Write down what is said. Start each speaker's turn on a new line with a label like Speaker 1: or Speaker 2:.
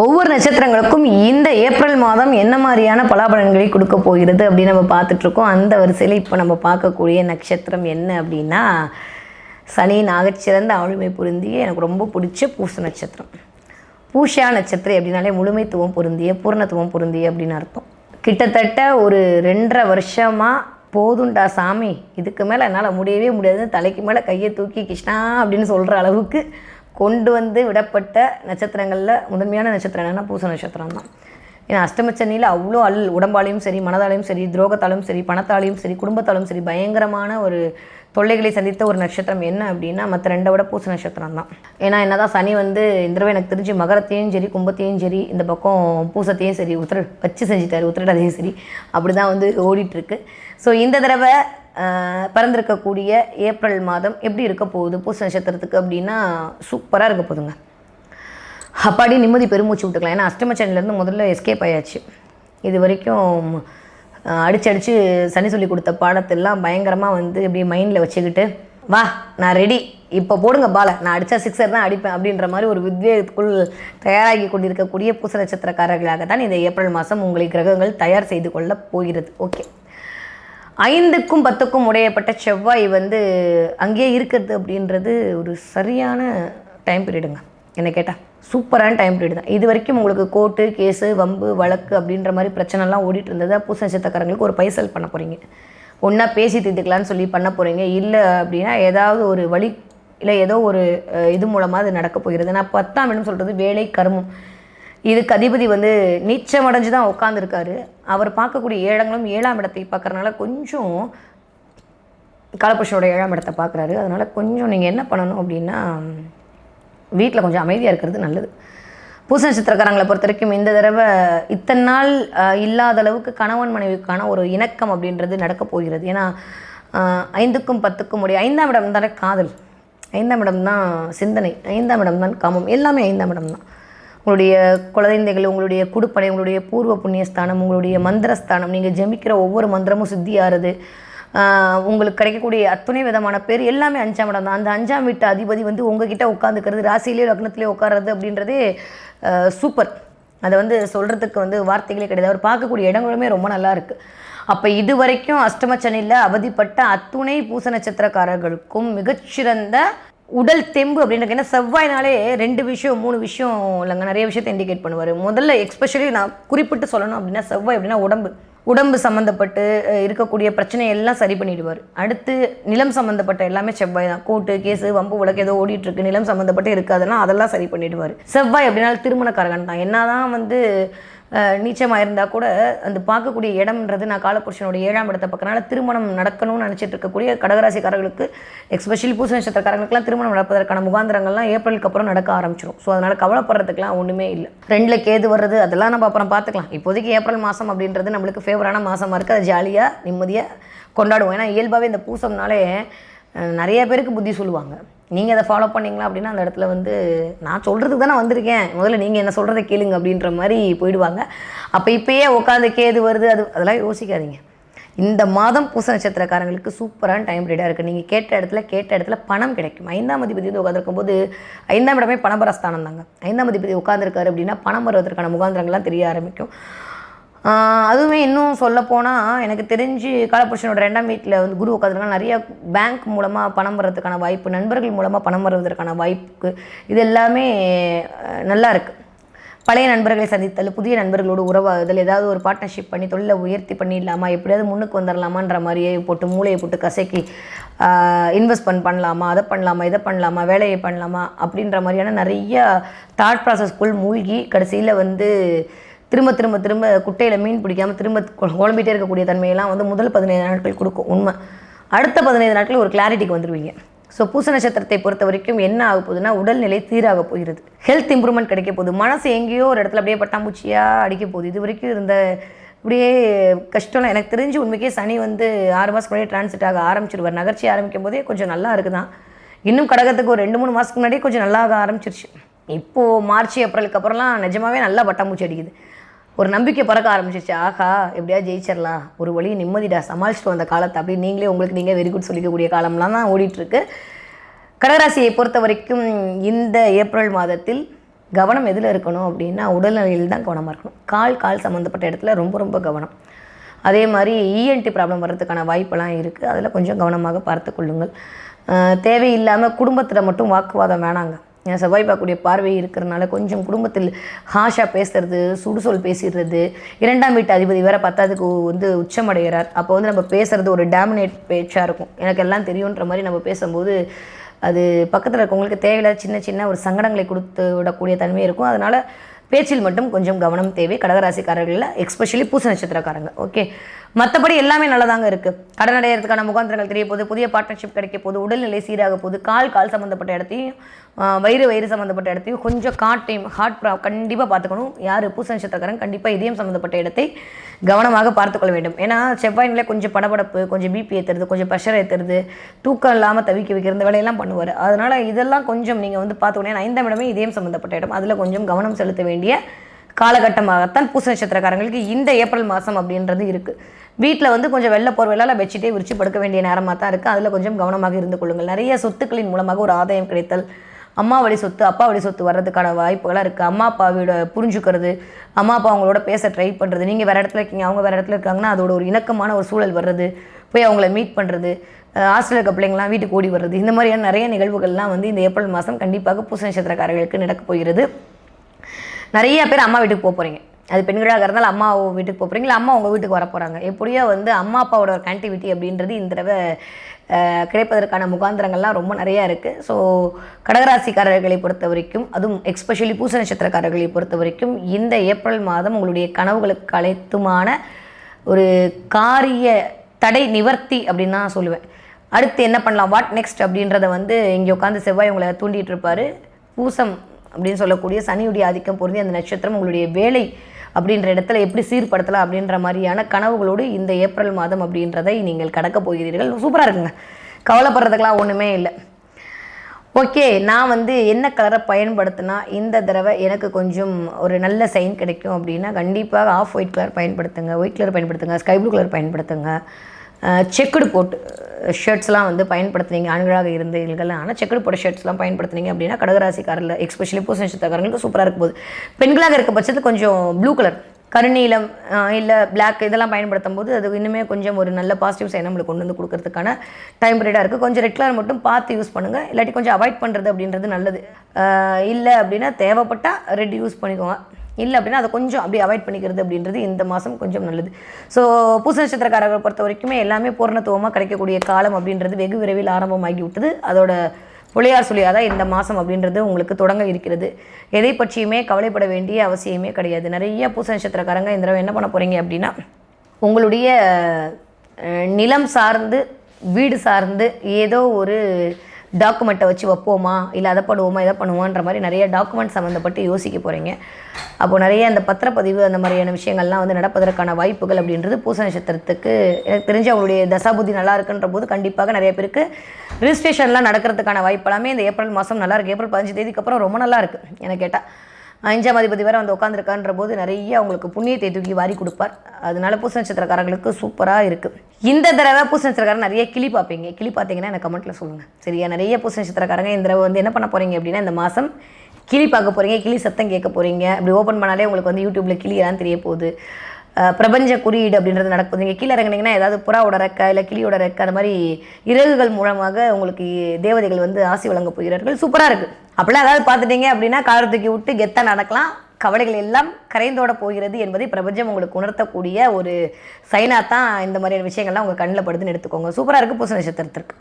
Speaker 1: ஒவ்வொரு நட்சத்திரங்களுக்கும் இந்த ஏப்ரல் மாதம் என்ன மாதிரியான பலாபலன்களை கொடுக்க போகிறது அப்படின்னு நம்ம பார்த்துட்டு இருக்கோம். அந்த வரிசையில் இப்போ நம்ம பார்க்கக்கூடிய நட்சத்திரம் என்ன அப்படின்னா சனி நாகச்சிறந்த ஆளுமை பொருந்திய எனக்கு ரொம்ப பிடிச்ச பூச நட்சத்திரம். பூஷா நட்சத்திரம் அப்படின்னாலே முழுமைத்துவம் பொருந்திய பூர்ணத்துவம் பொருந்திய அப்படின்னு அர்த்தம். கிட்டத்தட்ட ஒரு ரெண்டரை வருஷமாக போதுண்டா சாமி இதுக்கு மேலே என்னால் முடியவே முடியாது தலைக்கு மேலே கையை தூக்கி கிருஷ்ணா அப்படின்னு சொல்கிற அளவுக்கு கொண்டு வந்து விடப்பட்ட நட்சத்திரங்களில் முதன்மையான நட்சத்திரம் என்னென்னா பூச நட்சத்திரம் தான். ஏன்னா அஷ்டமச்சனியில் அவ்வளோ அல் உடம்பாலையும் சரி மனதாலையும் சரி துரோகத்தாலும் சரி பணத்தாலையும் சரி குடும்பத்தாலும் சரி பயங்கரமான ஒரு தொல்லைகளை சந்தித்த ஒரு நட்சத்திரம் என்ன அப்படின்னா மற்ற ரெண்டை விட பூச நட்சத்திரம் தான். ஏன்னா என்னதான் சனி வந்து இந்த தடவை எனக்கு தெரிஞ்சு மகரத்தையும் சரி கும்பத்தையும் சரி இந்த பக்கம் பூசத்தையும் சரி உத்திர வச்சு செஞ்சுட்டாரு உத்திரடாதையும் சரி அப்படி தான் வந்து ஓடிட்டுருக்கு ஸோ இந்த தடவை பிறந்திருக்கக்கூடிய ஏப்ரல் மாதம் எப்படி இருக்க போகுது? பூச நட்சத்திரத்துக்கு அப்படின்னா சூப்பராக இருக்க போதுங்க அப்பாடி நிம்மதி பெருமூச்சு விட்டுக்கலாம். ஏன்னா அஷ்டமச்சனிலேருந்து முதல்ல எஸ்கேப் ஆயாச்சு. இது வரைக்கும் அடிச்சு அடித்து சனி சொல்லி கொடுத்த பாடத்தெல்லாம் பயங்கரமாக வந்து இப்படி மைண்டில் வச்சுக்கிட்டு வா நான் ரெடி இப்போ போடுங்க பாலை. நான் அடித்தா சிக்ஸர் தான் அடிப்பேன். அப்படின்ற மாதிரி ஒரு வித்வேகத்துக்குள் தயாராகி கொண்டிருக்கக்கூடிய பூச நட்சத்திரக்காரர்களாக தான் இந்த ஏப்ரல் மாதம் உங்களை கிரகங்கள் தயார் செய்து கொள்ள போகிறது. ஓகே ஐந்துக்கும் பத்துக்கும் உடையப்பட்ட செவ்வாய் வந்து அங்கேயே இருக்கிறது அப்படின்றது ஒரு சரியான டைம் பீரியடுங்க என்னை கேட்டால் சூப்பரான டைம் பீரியட் தான். இது வரைக்கும் உங்களுக்கு கோர்ட்டு கேஸு வம்பு வழக்கு அப்படின்ற மாதிரி பிரச்சனைலாம் ஓடிட்டு இருந்தது? பூச நட்சத்திரக்காரங்களுக்கு ஒரு பைசல் பண்ண போகிறீங்க ஒன்றா பேசி தீர்த்துக்கலான்னு சொல்லி பண்ண போகிறீங்க இல்லை அப்படின்னா ஏதாவது ஒரு வழி இல்லை ஏதோ ஒரு இது மூலமாக அது நடக்க போகிறது. நான் பத்தாம் இடம் சொல்கிறது வேலை கர்மம். இதுக்கு அதிபதி வந்து நீச்சம் அடைஞ்சு தான் உட்காந்துருக்காரு அவர் பார்க்கக்கூடிய ஏழங்களும் ஏழாம் இடத்தை பார்க்குறதுனால கொஞ்சம் காலபுருஷனோட ஏழாம் இடத்தை பார்க்குறாரு. அதனால் கொஞ்சம் நீங்கள் என்ன பண்ணணும் அப்படின்னா வீட்டில் கொஞ்சம் அமைதியாக இருக்கிறது நல்லது. பூச நட்சத்திரக்காரங்களை பொறுத்த வரைக்கும் இந்த தடவை இத்தனை நாள் இல்லாத அளவுக்கு கணவன் மனைவிக்கான ஒரு இணக்கம் அப்படின்றது நடக்க போகிறது. ஏன்னா ஐந்துக்கும் பத்துக்கும் உடைய ஐந்தாம் இடம் தானே காதல். ஐந்தாம் இடம் தான் சிந்தனை. ஐந்தாம் இடம் தான் காமம். எல்லாமே ஐந்தாம் இடம் தான். உங்களுடைய குழந்தைகள் உங்களுடைய குடுப்பனை உங்களுடைய பூர்வ புண்ணியஸ்தானம் உங்களுடைய மந்திரஸ்தானம் நீங்கள் ஜெமிக்கிற ஒவ்வொரு மந்திரமும் சித்தியாகிறது உங்களுக்கு கிடைக்கக்கூடிய அத்துணை விதமான பேர் எல்லாமே அஞ்சாம் இடம் தான். அந்த அஞ்சாம் வீட்டு அதிபதி வந்து உங்ககிட்ட உட்காந்துக்கிறது ராசியிலே லக்னத்திலே உட்கார்றது அப்படின்றதே சூப்பர். அதை வந்து சொல்கிறதுக்கு வந்து வார்த்தைகளே கிடையாது. அவர் பார்க்கக்கூடிய இடங்களுமே ரொம்ப நல்லா இருக்குது அப்போ இது வரைக்கும் அஷ்டமச்சனியில் அவதிப்பட்ட அத்துணை பூச நட்சத்திரக்காரர்களுக்கும் மிகச்சிறந்த உடல் தெம்பு அப்படின்றது ஏன்னா செவ்வாய்னாலே ரெண்டு விஷயம் மூணு விஷயம் இல்லைங்க. நிறைய விஷயத்தை இண்டிகேட் பண்ணுவார். முதல்ல எக்ஸ்பெஷலி நான் குறிப்பிட்டு சொல்லணும் அப்படின்னா செவ்வாய் அப்படின்னா உடம்பு. உடம்பு சம்மந்தப்பட்டு இருக்கக்கூடிய பிரச்சனை எல்லாம் சரி பண்ணிடுவார். அடுத்து நிலம் சம்மந்தப்பட்ட எல்லாமே செவ்வாய் தான். கோட்டு கேஸு வம்பு உலக ஏதோ ஓடிட்டு இருக்கு நிலம் சம்மந்தப்பட்டு இருக்காதுன்னா அதெல்லாம் சரி பண்ணிடுவார். செவ்வாய் அப்படின்னா திருமணக்காரகன் தான். என்னதான் வந்து நீச்சமாக இருந்தால் கூட அந்த பார்க்கக்கூடிய இடம்ன்றது நான் காலபுருஷனோட ஏழாம் இடத்தை பக்கனால திருமணம் நடக்கணும்னு நினச்சிட்டு இருக்கக்கூடிய கடகராசிக்காரர்களுக்கு எக்ஸ்பெஷலி பூச நட்சத்திரக்காரங்களுக்குலாம் திருமணம் நடப்பதற்கான முகாந்திரங்கள்லாம் ஏப்ரலுக்கு அப்புறம் நடக்க ஆரம்பிச்சிடும் ஸோ அதனால் கவலைப்படுறதுக்குலாம் ஒன்றுமே இல்லை. ரெண்டில் கேது வர்றது அதெல்லாம் நம்ம அப்புறம் பார்த்துக்கலாம். இப்போதைக்கு ஏப்ரல் மாதம் அப்படின்றது நம்மளுக்கு ஃபேவரான மாதமாக இருக்குது அது ஜாலியாக நிம்மதியாக கொண்டாடுவோம். ஏன்னா இயல்பாகவே இந்த பூசம்னாலே நிறைய பேருக்கு புத்தி சொல்லுவாங்க. நீங்கள் அதை ஃபாலோ பண்ணிங்களா அப்படின்னா அந்த இடத்துல வந்து நான் சொல்கிறதுக்கு தானே வந்திருக்கேன். முதல்ல நீங்கள் என்ன சொல்கிறத கேளுங்க அப்படின்ற மாதிரி போயிடுவாங்க. அப்போ இப்போயே உட்காந்து கேது வருது அது அதெல்லாம் யோசிக்காதீங்க. இந்த மாதம் பூச நட்சத்திரக்காரங்களுக்கு சூப்பரான டைம் பீரியடாக இருக்குது நீங்கள் கேட்ட இடத்துல கேட்ட இடத்துல பணம் கிடைக்கும். ஐந்தாம் அதிபதி வந்து உட்காந்துருக்கும் போது ஐந்தாம் இடமே பணபரஸ்தானம் தாங்க. ஐந்தாம் அதிபதி உட்காந்துருக்காரு அப்படின்னா பணம் வருவதற்கான முகாந்திரங்கள்லாம் தெரிய ஆரம்பிக்கும். அதுவுமே இன்னும் சொல்லப்போனால் எனக்கு தெரிஞ்சு காலபுருஷனோட ரெண்டாம் வீட்டில் வந்து குரு உட்காந்துருக்காங்க நிறையா பேங்க் மூலமாக பணம் வர்றதுக்கான வாய்ப்பு நண்பர்கள் மூலமாக பணம் வருவதற்கான வாய்ப்பு இது எல்லாமே நல்லா இருக்குது பழைய நண்பர்களை சந்தித்தல் புதிய நண்பர்களோடு உறவாகுதல் ஏதாவது ஒரு பார்ட்னர்ஷிப் பண்ணி தொழிலை உயர்த்தி பண்ணிடலாமா எப்படியாவது முன்னுக்கு வந்துடலாமான்ற மாதிரியே போட்டு மூளையை போட்டு கசக்கி இன்வெஸ்ட்மெண்ட் பண்ணலாமா அதை பண்ணலாமா இதை பண்ணலாமா வேலையை பண்ணலாமா அப்படின்ற மாதிரியான நிறைய தாட் ப்ராசஸ்க்குள் மூழ்கி கடைசியில் வந்து திரும்ப திரும்ப திரும்ப குட்டையில் மீன் பிடிக்காம திரும்ப குழம்பிட்டே இருக்கக்கூடிய தன்மையெல்லாம் வந்து முதல் பதினைந்து நாட்கள் கொடுக்கும். உண்மை. அடுத்த பதினைந்து நாட்கள் ஒரு கிளாரிட்டிக்கு வந்துடுவீங்க ஸோ பூச நட்சத்திரத்தை பொறுத்த வரைக்கும் என்ன ஆக போகுதுன்னா உடல்நிலை சீராக போகிறது ஹெல்த் இம்ப்ரூவ்மெண்ட் கிடைக்க போகுது. மனசு எங்கேயோ ஒரு இடத்துல அப்படியே பட்டாம்பூச்சியாக அடிக்க போகுது. இது வரைக்கும் இருந்த இப்படியே கஷ்டம்லாம் எனக்கு தெரிஞ்சு உண்மைக்கே சனி வந்து ஆறு மாதம் முன்னாடியே டிரான்சிட் ஆக ஆரம்பிச்சிருவார். நகர்ச்சி ஆரம்பிக்கும் போதே கொஞ்சம் நல்லா இருக்குதான். இன்னும் கடகத்துக்கு ஒரு ரெண்டு மூணு மாதத்துக்கு முன்னாடியே கொஞ்சம் நல்லா ஆக ஆரம்பிச்சிருச்சு. இப்போது மார்ச் ஏப்ரலுக்கு அப்புறம்லாம் நிஜமாவே நல்லா பட்டாம்பூச்சி அடிக்குது. ஒரு நம்பிக்கை பறக்க ஆரம்பிச்சிருச்சு. ஆஹா எப்படியா ஜெயிச்சிடலாம் ஒரு வழி நிம்மதிடா சமாளிச்சுட்டு வந்த காலத்தை. அப்படி நீங்களே உங்களுக்கு நீங்கள் வெரி குட் சொல்லிக்கக்கூடிய காலம்லாம் தான் ஓடிட்டுருக்கு. கடகராசியை பொறுத்த வரைக்கும் இந்த ஏப்ரல் மாதத்தில் கவனம் எதில் இருக்கணும் அப்படின்னா உடல்நிலையில் தான் கவனமாக இருக்கணும். கால் கால் சம்மந்தப்பட்ட இடத்துல ரொம்ப ரொம்ப கவனம். அதே மாதிரி இஎன்டி ப்ராப்ளம் வர்றதுக்கான வாய்ப்பெல்லாம் இருக்குது அதில் கொஞ்சம் கவனமாக பார்த்து கொள்ளுங்கள். தேவையில்லாமல் குடும்பத்தில் மட்டும் வாக்குவாதம் வேணாங்க. செவ்வாய் பார்க்கக்கூடிய பார்வை இருக்கிறனால கொஞ்சம் குடும்பத்தில் ஹாஷாக பேசுறது சுடுசொல் பேசிடுறது. இரண்டாம் வீட்டு அதிபதி வேற பத்தாவதுக்கு வந்து உச்சமடைகிறார். அப்போ வந்து நம்ம பேசுறது ஒரு டாமினேட் பேச்சாக இருக்கும். எனக்கு எல்லாம் தெரியுன்ற மாதிரி நம்ம பேசும்போது அது பக்கத்தில் இருக்கவங்களுக்கு தேவையில்லாத சின்ன சின்ன ஒரு சங்கடங்களை கொடுத்து விடக்கூடிய தன்மை இருக்கும். அதனால் பேச்சில் மட்டும் கொஞ்சம் கவனம் தேவை. கடகராசிக்காரர்களில் எக்ஸ்பெஷலி பூச நட்சத்திரக்காரங்க. ஓகே மற்றபடி எல்லாமே நல்லதாங்க இருக்குது கடன் அடையிறதுக்கான முகாந்திரங்கள் தெரிய போது புதிய பார்ட்னர்ஷிப் கிடைக்க போது உடல்நிலை சீராக போது கால் கால் சம்மந்தப்பட்ட இடத்தையும் வயிறு வயிறு சம்மந்தப்பட்ட இடத்தையும் கொஞ்சம் காட்டையும் ஹார்ட் ப்ரா கண்டிப்பாக பார்த்துக்கணும். யார் பூச நட்சத்திரக்காரன் கண்டிப்பாக இதயம் சம்மந்தப்பட்ட இடத்தை கவனமாக பார்த்துக்கொள்ள வேண்டும். ஏன்னா செவ்வாயினில் கொஞ்சம் படபடப்பு கொஞ்சம் பிபி ஏற்றுறது கொஞ்சம் ப்ரெஷர் ஏற்றுறது தூக்கம் இல்லாமல் தவிக்க வைக்கிற இந்த வேலையெல்லாம் பண்ணுவார். அதனால் இதெல்லாம் கொஞ்சம் நீங்கள் வந்து பார்த்துக்கணும். ஏன்னா ஐந்தாம் இடமே இதயம் சம்மந்தப்பட்ட இடம். அதில் கொஞ்சம் கவனம் செலுத்த வேண்டிய காலகட்டமாகத்தான் பூச நட்சத்திரக்காரங்களுக்கு இந்த ஏப்ரல் மாதம் அப்படின்றது இருக்குது வீட்டில் வந்து கொஞ்சம் வெள்ளை போர்வையிலால் பெட்ஷீட்டே விரிச்சு படுக்க வேண்டிய நேரமாக தான் இருக்குது அதில் கொஞ்சம் கவனமாக இருந்து கொள்ளுங்கள். நிறைய சொத்துக்களின் மூலமாக ஒரு ஆதாயம் கிடைத்தல் அம்மா வழி சொத்து அப்பா வழி சொத்து வர்றதுக்கான வாய்ப்புகளாக இருக்குது அம்மா அப்பாவோட புரிஞ்சுக்கிறது அம்மா அப்பா அவங்களோட பேச ட்ரை பண்ணுறது நீங்கள் வேறு இடத்துல இருக்கீங்க அவங்க வேறு இடத்துல இருக்காங்கன்னா அதோட ஒரு இணக்கமான ஒரு சூழல் வர்றது போய் அவங்கள மீட் பண்ணுறது ஹாஸ்டல் இருக்க பிள்ளைங்களாம் வீட்டுக்கு ஓடி வர்றது இந்த மாதிரியான நிறைய நிகழ்வுகள்லாம் வந்து இந்த ஏப்ரல் மாதம் கண்டிப்பாக பூச நட்சத்திரக்காரர்களுக்கு நடக்க போகிறது. நிறைய பேர் அம்மா வீட்டுக்கு போக போகிறீங்க அது பெண்களாக இருந்தாலும் அம்மா வீட்டுக்கு போக போகிறீங்க இல்லை அம்மா உங்கள் வீட்டுக்கு வர போகிறாங்க எப்படியோ வந்து அம்மா அப்பாவோட ஒரு கனெக்டிவிட்டி அப்படின்றது இந்த தடவை கிடைப்பதற்கான முகாந்திரங்கள்லாம் ரொம்ப நிறையா இருக்குது ஸோ கடகராசிக்காரர்களை பொறுத்த வரைக்கும் அதுவும் எக்ஸ்பெஷலி பூச நட்சத்திரக்காரர்களை பொறுத்த வரைக்கும் இந்த ஏப்ரல் மாதம் உங்களுடைய கனவுகளுக்கு அழைத்துமான ஒரு காரிய தடை நிவர்த்தி அப்படின்னு தான் சொல்லுவேன். அடுத்து என்ன பண்ணலாம்? வாட் நெக்ஸ்ட் அப்படின்றத வந்து இங்கே உட்காந்து செவ்வாய் உங்களை தூண்டிகிட்டு இருப்பார். பூசம் அப்படின்னு சொல்லக்கூடிய சனியுடைய ஆதிக்கம் பொருந்தி அந்த நட்சத்திரம் உங்களுடைய வேலை அப்படின்ற இடத்துல எப்படி சீர்படுத்தலாம் அப்படின்ற மாதிரியான கனவுகளோடு இந்த ஏப்ரல் மாதம் அப்படின்றதை நீங்கள் கடக்க போகிறீர்கள். சூப்பராக இருக்குங்க. கவலைப்படுறதுக்கெல்லாம் ஒன்றுமே இல்லை. ஓகே நான் வந்து என்ன கலரை பயன்படுத்தினா இந்த தடவை எனக்கு கொஞ்சம் ஒரு நல்ல சைன் கிடைக்கும் அப்படின்னா கண்டிப்பாக ஆஃப் ஒயிட் கலர் பயன்படுத்துங்க. ஒயிட் கலர் பயன்படுத்துங்க. ஸ்கை ப்ளூ கலர் பயன்படுத்துங்க. செக்குடு போட்டு ஷர்ட்ஸ்லாம் வந்து பயன்படுத்துனீங்க. ஆண்களாக இருந்தீர்கள் ஆனால் செக்குடு போட்ட ஷர்ட்ஸ்லாம் பயன்படுத்துனீங்க அப்படின்னா கடகராசிக்காரில் எக்ஸ்பெஷலி பூச நட்சத்திரக்காரங்களுக்கு சூப்பராக இருக்கும் போது. பெண்களாக இருக்க பட்சத்துக்கு கொஞ்சம் ப்ளூ கலர் கருநீலம் இல்லை பிளாக் இதெல்லாம் பயன்படுத்தும் போது அது இன்னுமே கொஞ்சம் ஒரு நல்ல பாசிட்டிவ் சைன் நம்மளுக்கு கொண்டு வந்து கொடுக்கறதுக்கான டைம் பீரியடாக இருக்குது கொஞ்சம் ரெட் கலர் மட்டும் பார்த்து யூஸ் பண்ணுங்கள் இல்லாட்டி கொஞ்சம் அவாய்ட் பண்ணுறது அப்படின்றது நல்லது. இல்லை அப்படின்னா தேவைப்பட்டால் ரெட் யூஸ் பண்ணிக்கோங்க. இல்லை அப்படின்னா அதை கொஞ்சம் அப்படியே அவாய்ட் பண்ணிக்கிறது அப்படின்றது இந்த மாதம் கொஞ்சம் நல்லது. ஸோ பூச நட்சத்திரக்காரர்களை பொறுத்த வரைக்குமே எல்லாமே பூர்ணத்துவமாக கிடைக்கக்கூடிய காலம் அப்படின்றது வெகு விரைவில் ஆரம்பமாகி விட்டது அதோட புளியார் சொல்லியாக தான் இந்த மாதம் அப்படின்றது உங்களுக்கு தொடங்க இருக்கிறது. எதை பற்றியுமே கவலைப்பட வேண்டிய அவசியமே கிடையாது. நிறைய பூச நட்சத்திரக்காரங்க இந்த தடவை என்ன பண்ண போகிறீங்க அப்படின்னா உங்களுடைய நிலம் சார்ந்து வீடு சார்ந்து ஏதோ ஒரு டாக்குமெண்ட்டை வச்சு வைப்போமா? இல்லை அதை பண்ணுவோமா இதை பண்ணுவோன்ற மாதிரி நிறைய டாக்குமெண்ட் சம்மந்தப்பட்டு யோசிக்க போகிறீங்க அப்போ நிறைய அந்த பத்திரப்பதிவு அந்த மாதிரியான விஷயங்கள்லாம் வந்து நடப்பதற்கான வாய்ப்புகள் அப்படின்றது பூச நட்சத்திரத்துக்கு எனக்கு தெரிஞ்ச அவங்களுடைய தசாபுத்தி நல்லா இருக்குன்ற போது கண்டிப்பாக நிறைய பேருக்கு ரிஜிஸ்ட்ரேஷன்லாம் நடக்கிறதுக்கான வாய்ப்பெல்லாமே இந்த ஏப்ரல் மாதம் நல்லா இருக்குது ஏப்ரல் பதினஞ்சு தேதிக்கு அப்புறம் ரொம்ப நல்லா இருக்குது எனக்கு கேட்டால் அஞ்சாம் அதிபதி வேறு வந்து உட்காந்துருக்கான்ற போது நிறைய அவங்களுக்கு புண்ணியத்தை தூக்கி வாரி கொடுப்பார். அதனால பூச நட்சத்திரக்காரங்களுக்கு சூப்பராக இருக்குது இந்த தடவை பூச நட்சத்திரக்காரன் நிறைய கிளி பார்ப்பீங்க. கிளி பார்த்தீங்கன்னா எனக்கு கமெண்ட்டில் சொல்லுங்கள் சரியா? நிறைய பூச நட்சத்திரக்காரங்க இந்த தடவை வந்து என்ன பண்ண போகிறீங்க அப்படின்னா இந்த மாதம் கிளி பார்க்க போகிறீங்க கிளி சத்தம் கேட்க போகிறீங்க அப்படி ஓப்பன் பண்ணாலே உங்களுக்கு வந்து யூடியூப்பில் கிளியெல்லாம் தெரிய போகுது. பிரபஞ்ச குறியீடு அப்படின்றது நடக்கும் நீங்கள் கீழே இறங்குனீங்கன்னா ஏதாவது புறாவோட ரெக்க இல்லை கிளியோட ரெக்க அந்த மாதிரி இறகுகள் மூலமாக உங்களுக்கு தேவதைகள் வந்து ஆசி வழங்க போகிறார்கள். சூப்பராக இருக்குது அப்படிலாம் ஏதாவது பார்த்துட்டீங்க அப்படின்னா காலர் தூக்கி விட்டு கெத்தாக நடக்கலாம். கவலைகள் எல்லாம் கரைந்தோட போகிறது என்பதை பிரபஞ்சம் உங்களுக்கு உணர்த்தக்கூடிய ஒரு சைனா தான் இந்த மாதிரியான விஷயங்கள்லாம் உங்கள் கண்ணில் படுதுன்னு எடுத்துக்கோங்க. சூப்பராக இருக்குது பூச நட்சத்திரத்திற்கு.